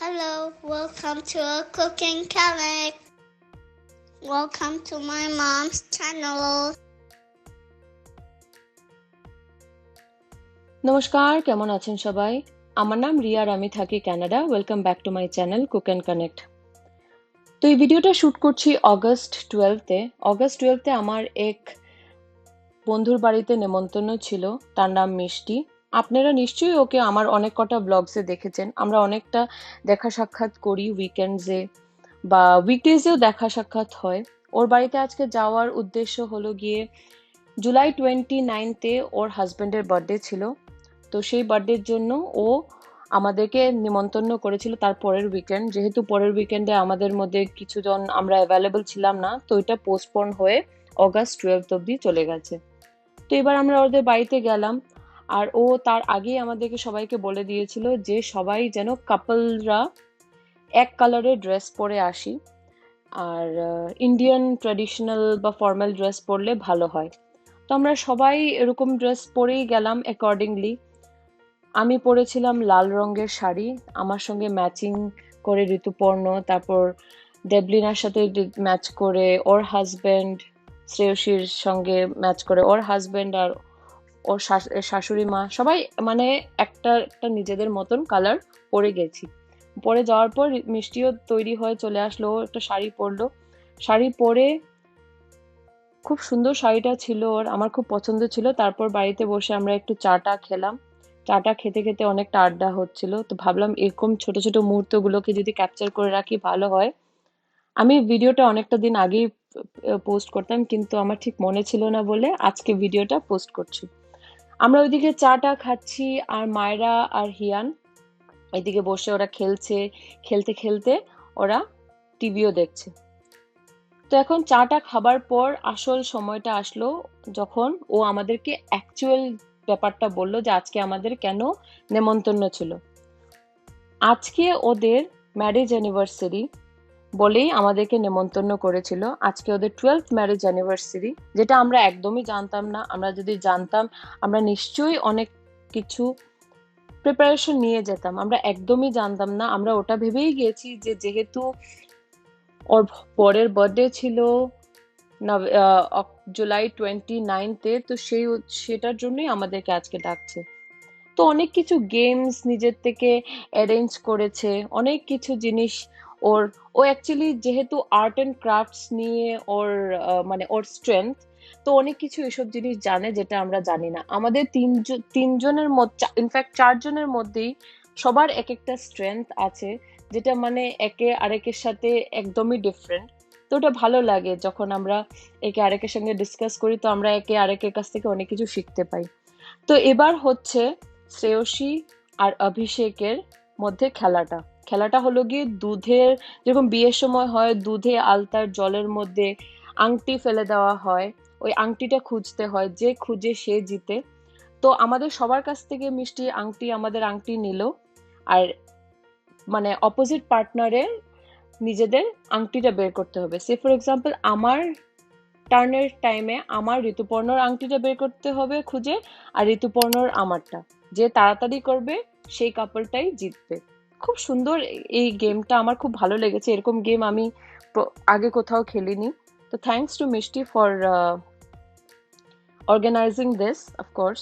Hello, welcome to a cooking comic. Welcome to my mom's channel. নমস্কার কেমন আছেন সবাই? আমার নাম রিয়া আমি থাকি Canada welcome back to my channel cook and connect তো এই ভিডিওটা শ্যুট করছি অগস্ট টুয়েলভতে অগস্ট টুয়েলভতে আমার এক বন্ধুর বাড়িতে নেমন্তন্ন ছিল। তার নাম মিষ্টি। আপনারা নিশ্চয়ই ওকে আমার অনেক কটা ব্লগসে দেখেছেন। আমরা অনেকটা দেখা সাক্ষাৎ করি উইকেন্ডসে বা উইকডেজেও দেখা সাক্ষাৎ হয়। ওর বাড়িতে আজকে যাওয়ার উদ্দেশ্য হলো গিয়ে জুলাই টোয়েন্টি নাইনতে ওর হাজব্যান্ডের বার্থডে ছিল। তো সেই বার্থডের জন্য ও আমাদেরকে নিমন্ত্রণ করেছিল তার পরের উইকেন্ড যেহেতু পরের উইকেন্ডে আমাদের মধ্যে কিছুজন আমরা অ্যাভেলেবল ছিলাম না, তো এটা পোস্টপোন হয়ে অগাস্ট টুয়েলভ অব্দি চলে গেছে। তো এবার আমরা ওদের বাড়িতে গেলাম। আর ও তার আগেই আমাদেরকে সবাইকে বলে দিয়েছিল যে সবাই যেন কাপলরা এক কালারের ড্রেস পরে আসি। আর ইন্ডিয়ান ট্র্যাডিশনাল বা ফর্মাল ড্রেস পরলে ভালো হয়। তো আমরা সবাই এরকম ড্রেস পরেই গেলাম অ্যাকর্ডিংলি আমি পরেছিলাম লাল রঙের শাড়ি, আমার সঙ্গে ম্যাচিং করে ঋতুপর্ণ, তারপর ডেবলিনার সাথে ম্যাচ করে ওর হাজব্যান্ড শ্রেয়সীর সঙ্গে ম্যাচ করে ওর হাজব্যান্ড আর ওর শাশ- শাশুড়ি মা, সবাই মানে একটা একটা নিজেদের মতন কালার পরে গেছি। পরে যাওয়ার পর মিষ্টিও তৈরি হয়ে চলে আসলো একটা শাড়ি পরলো। শাড়ি পরে খুব সুন্দর শাড়িটা ছিল ওর, আমার খুব পছন্দ ছিল। তারপর বাড়িতে বসে আমরা একটু চাটা খেলাম। চাটা খেতে খেতে অনেকটা আড্ডা হচ্ছিল। তো ভাবলাম এরকম ছোট ছোট মুহূর্তগুলোকে যদি ক্যাপচার করে রাখি, ভালো হয়। আমি ভিডিওটা অনেকটা দিন আগেই পোস্ট করতাম, কিন্তু আমার ঠিক মনে ছিল না বলে আজকে ভিডিওটা পোস্ট করছি। আমরা ওইদিকে চাটা খাচ্ছি আর মায়রা আর হিয়ান। এদিকে বসে ওরা খেলছে, খেলতে খেলতে ওরা টিভিও দেখছে। তো এখন চাটা খাবার পর আসল সময়টা আসলো যখন ও আমাদেরকে অ্যাকচুয়াল ব্যাপারটা বলল যে আজকে আমাদের কেন নেমন্তন্ন ছিল। আজকে ওদের ম্যারেজ অ্যানিভার্সারি বলেই আমাদেরকে নেমন্তন্ন করেছিল। আজকে ওদের টুয়েলভ ম্যারেজ অ্যানিভার্সারি যেটা আমরা একদমই জানতাম না। আমরা যদি জানতাম, আমরা নিশ্চয়ই অনেক কিছু প্রিপারেশন নিয়ে যেতাম। আমরা একদমই জানতাম না। আমরা ওটা ভেবেই গিয়েছি যে যেহেতু ওর পরের বার্থডে ছিল জুলাই টোয়েন্টি নাইনতে তো সেই সেটার জন্যই আমাদেরকে আজকে ডাকছে। তো অনেক কিছু গেমস নিজের থেকে অ্যারেঞ্জ করেছে। অনেক কিছু জিনিস ওর, ও অ্যাকচুয়ালি যেহেতু আর্ট অ্যান্ড ক্রাফটস নিয়ে ওর মানে ওর স্ট্রেংথ তো অনেক কিছু এসব জিনিস জানে যেটা আমরা জানি না। আমাদের তিনজন তিনজনের মধ্যে ইনফ্যাক্ট চারজনের মধ্যেই সবার এক একটা স্ট্রেংথ আছে, যেটা মানে একে আরেকের সাথে একদমই ডিফারেন্ট তো ওটা ভালো লাগে যখন আমরা একে আরেকের সঙ্গে ডিসকাস করি, তো আমরা একে আরেকের কাছ থেকে অনেক কিছু শিখতে পাই। তো এবার হচ্ছে শ্রেয়সী আর অভিষেকের মধ্যে খেলাটা। খেলাটা হলো গিয়ে দুধের, যেরকম বিয়ের সময় হয় দুধে আলতার জলের মধ্যে আংটি ফেলে দেওয়া হয়, ওই আংটিটা খুঁজতে হয়, যে খুঁজে সে জিতে। তো আমাদের সবার কাছ থেকে মিষ্টি আংটি আমাদের আংটি নিল, আর মানে অপোজিট পার্টনারের নিজেদের আংটিটা বের করতে হবে। সে ফর এক্সাম্পল আমার টার্নের টাইমে আমার ঋতুপর্ণর আংটিটা বের করতে হবে খুঁজে, আর ঋতুপর্ণর আমারটা। যে তাড়াতাড়ি করবে, সেই কাপলটাই জিতবে। খুব সুন্দর এই গেমটা আমার খুব ভালো লেগেছে। এরকম গেম আমি আগে কোথাও খেলিনি। তো thanks to Mishti for organising this of course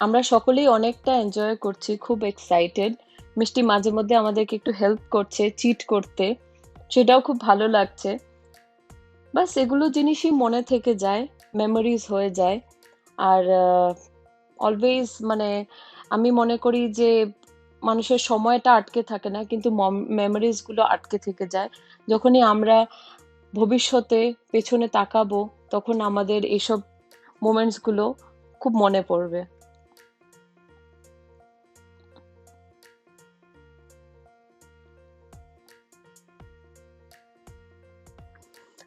আমরা সকলেই অনেকটা এনজয় করছি, খুব এক্সাইটেড মিষ্টি মাঝে মধ্যে আমাদেরকে একটু হেল্প করছে চিট করতে। সেটাও খুব ভালো লাগছে। বাস এগুলো জিনিসই মনে থেকে যায় মেমোরিজ হয়ে যায়। আর অলওয়েজ মানে আমি মনে করি যে মানুষের সময়টা আটকে থাকে না, কিন্তু মেমোরিজগুলো আটকে থেকে যায়। যখনই আমরা ভবিষ্যতে পেছনে তাকাবো, তখন আমাদের এইসব মোমেন্টসগুলো খুব মনে পড়বে।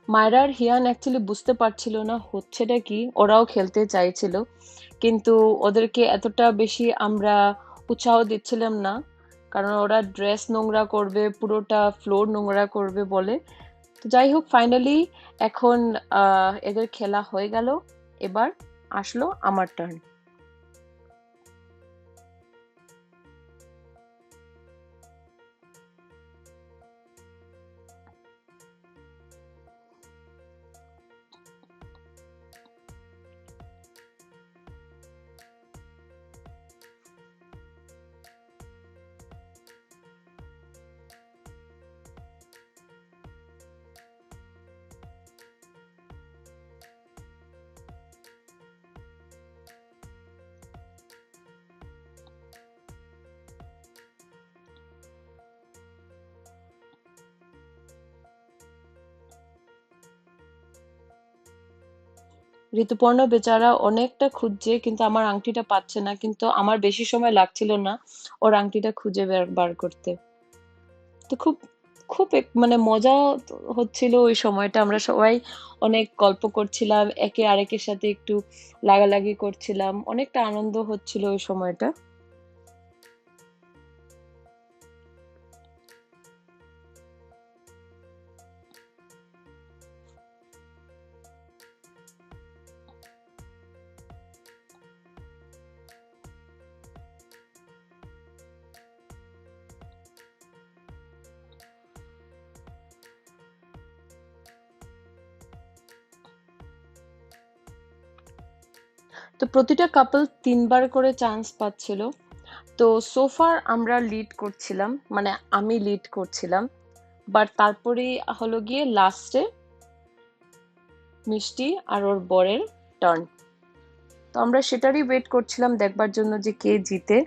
মায়রা আর হিয়ান অ্যাকচুয়ালি বুঝতে পারছিল না, হচ্ছেটা কি? ওরাও খেলতে চাইছিল, কিন্তু ওদেরকে এতটা বেশি আমরা উৎসাহ দিচ্ছিলাম না, কারণ ওরা ড্রেস নোংরা করবে, পুরোটা ফ্লোর নোংরা করবে বলে। তো যাই হোক ফাইনালি এখন এদের খেলা হয়ে গেল, এবার আসলো আমার টার্ন ঋতুপর্ণ বেচারা অনেকটা খুঁজছে, কিন্তু আমার আংটিটা পাচ্ছে না, কিন্তু আমার বেশি সময় লাগছিল না ওর আংটিটা খুঁজে বের করতে। তো খুব খুব মানে মজা হচ্ছিল ওই সময়টা, আমরা সবাই অনেক গল্প করছিলাম, একে আরেকের সাথে একটু লাগালাগি করছিলাম, অনেকটা আনন্দ হচ্ছিল ওই সময়টা। তো প্রতিটা কাপল তিনবার করে চান্স পাচ্ছিল। তো সোফার আমরা লিড করছিলাম মানে আমি লিড করছিলাম। বাট তারপরে হলো গিয়ে লাস্টে মিষ্টি আর ওর বরের টার্ন তো আমরা সেটারই ওয়েট করছিলাম দেখবার জন্য যে কে জিতে।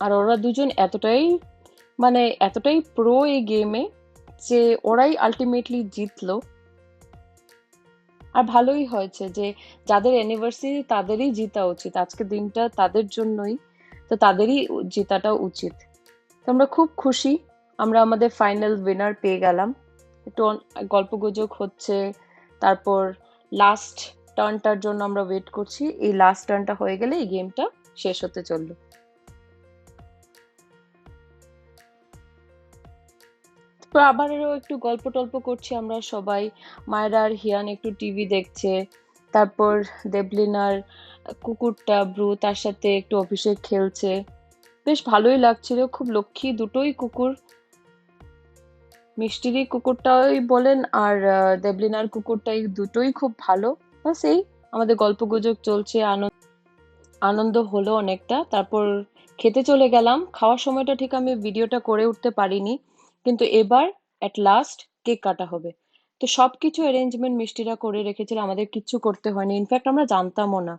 আর ওরা দুজন এতটাই মানে এতটাই প্রো এই গেমে যে ওরাই আলটিমেটলি জিতলো। আর ভালোই হয়েছে যে যাদের অ্যানিভার্সারি তাদেরই জিতা উচিত। আজকের দিনটা তাদের জন্যই, তো তাদেরই জেতাটা উচিত। তো আমরা খুব খুশি, আমরা আমাদের ফাইনাল উইনার পেয়ে গেলাম। একটু অন- গল্পগুজব হচ্ছে, তারপর লাস্ট টার্নটার জন্য আমরা ওয়েট করছি। এই লাস্ট টার্নটা হয়ে গেলে এই গেমটা শেষ হতে চলল। তো আবারও একটু গল্প টল্প করছি আমরা সবাই। মায়েরা আর হিয়ান একটু টিভি দেখছে, তারপর দেবলিনার কুকুরটা ব্রু তার সাথে একটু অফিসে খেলছে। বেশ ভালোই লাগছিল, খুব লক্ষ্মী দুটোই কুকুর। মিষ্টিরই কুকুরটাই বলেন আর দেবলিনার কুকুরটাই দুটোই খুব ভালো। বাস এই, আমাদের গল্প গুজব চলছে, আনন্দ আনন্দ হলো অনেকটা। তারপর খেতে চলে গেলাম। খাওয়ার সময়টা ঠিক আমি ভিডিওটা করে উঠতে পারিনি। কিন্তু এবার অ্যাট লাস্ট কেক কাটা হবে। তো সব কিছু অ্যারেঞ্জমেন্ট মিষ্টিরা করে রেখেছিল, আমাদের কিচ্ছু করতে হয়নি। ইনফ্যাক্ট আমরা জানতামও না।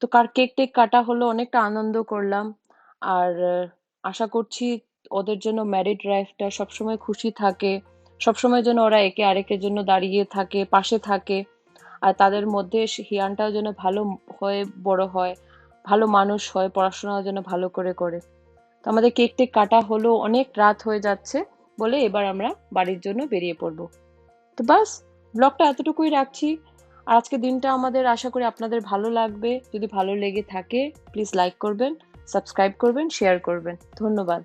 তো কার কেক টেক কাটা হলো, অনেকটা আনন্দ করলাম। আর আশা করছি ওদের জন্য ম্যারিড লাইফটা সবসময় খুশি থাকে। সবসময় যেন ওরা একে আরেকের জন্য দাঁড়িয়ে থাকে, পাশে থাকে। আর তাদের মধ্যে হিয়ানটাও যেন ভালো হয়ে, বড় হয়, ভালো মানুষ হয়, পড়াশোনাও যেন ভালো করে করে। তো আমাদের কেক টেক কাটা হলো, অনেক রাত হয়ে যাচ্ছে বলে এবার আমরা বাড়ির জন্য বেরিয়ে পড়ব। তো বাস, ব্লগটা এতটুকুই রাখছি। আর আজকে দিনটা আমাদের আশা করি আপনাদের ভালো লাগবে। যদি ভালো লেগে থাকে প্লিজ লাইক করবেন সাবস্ক্রাইব করবেন শেয়ার করবেন। ধন্যবাদ।